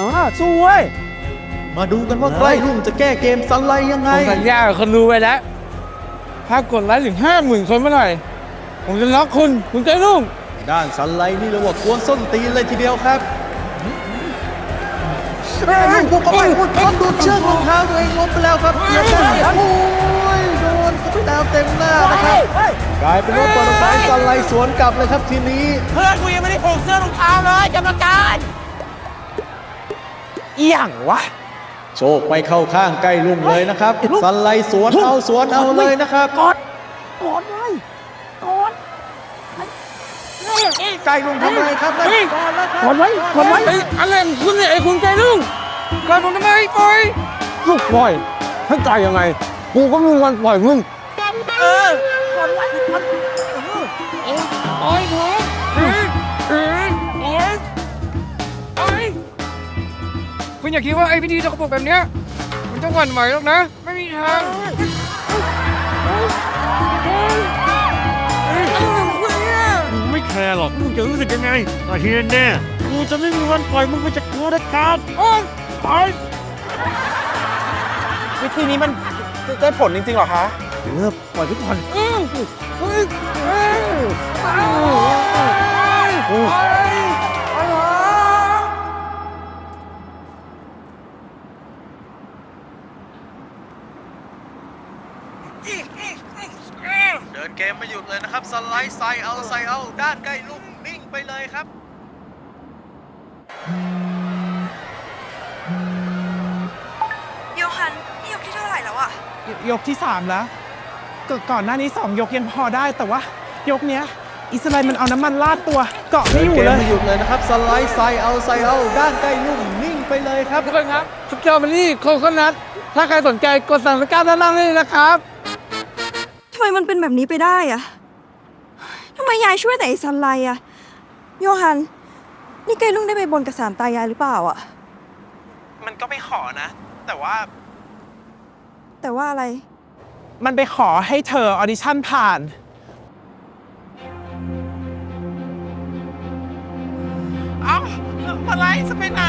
อ่าสู้เว้ย มาดูกันว่าใกล้ลุ่งจะแก้เกมซันไลยังไง ผมสัญญากับคนดูไว้แล้ว ถ้ากดไลค์ถึงห้าหมื่นคนเมื่อไหร่ ผมจะล็อกคุณ คุณใจรุ่ง ด้านซันไลนี่เรียกว่ากวนส้นตีนเลยทีเดียวครับลูกพวกเขาไปพูดพร้อมดูดเชือกรองเท้าตัวเองล้มไปแล้วครับเหยียบได้โอ้ยโดนเข้าไปดาวเต็มหน้านะครับ กลายเป็นว่าเปิดโอกาสให้ซันไลสวนกลับเลยครับทีนี้ เพื่อนกูยังไม่ได้ผูกเสื้อรองเท้าเลยกรรมการ เอี่ยงวะ โชคไปเข้าข้างใกล้ลุ่งเลยนะครับซันไลสวนเอาสวนเอาเลยนะครับกดกดเลยกดใกล้ลุ่งทำอะไรครับนั่นเฮ้ยก่อนแล้วครับกดไว้กดไว้ไอ้ยอะไรของคุณเนี่ยไอ้คุณใจรุ่งกลายผมทำไมปล่อยลูกปล่อยให้ใจยังไง กูก็ไมมีวันปล่อยมึงเออกดไว้กด คุณอย่าคิดว่าไอ้พิธีสกปรกแบบเนี้ยมันจะหวั่นไหวหรอกนะ ไม่มีทางไม่แคร์หรอกมึงจะรู้สึกยังไงแต่ทีแน่ๆกูจะไม่มีวันปล่อยมึงไปจากกูเด็ดขาดโอ้ยโอ้ยวิธีนี้มันจะได้ผลจริงๆหรอคะ เลิกปล่อยทุกคนเอ้ย เดินเกมไม่หยุดเลยนะครับ สไลด์ใส่เอาใส่เอา ด้านใกล้ลุ่งนิ่งไปเลยครับ โยฮันนี่ยกที่เท่าไหร่แล้วอะยกที่ 3 แล้วกก่อนหน้านี้ 2 ยกยังพอได้แต่ว่า ยกเนี้ย อิสราเอลมันเอาน้ำมันราดตัวเกาะไม่เดินอยู่เกมเลยไม่หยุดเลยนะครับ สไลด์ใส่เอาใส่เอา ด้านใกล้ลุ่งนิ่งไปเลยครับทุกคนครับสตรอเบอรี่โคโคนัทถ้าใครสนใจกดสั่งสก้าด้านล่างได้เลยนะครับทำไมมันเป็นแบบนี้ไปได้อะทำไมยายช่วยแต่ไอ้ซันไลอะโยฮัน นี่ไกลุงได้ไปบนกับสารตายายหรือเปล่าอะมันก็ไม่ขอนะ แต่ว่าแต่ว่าอะไร มันไปขอให้เธอออดิชั่นผ่าน เอ้าอะไรจะไปไหน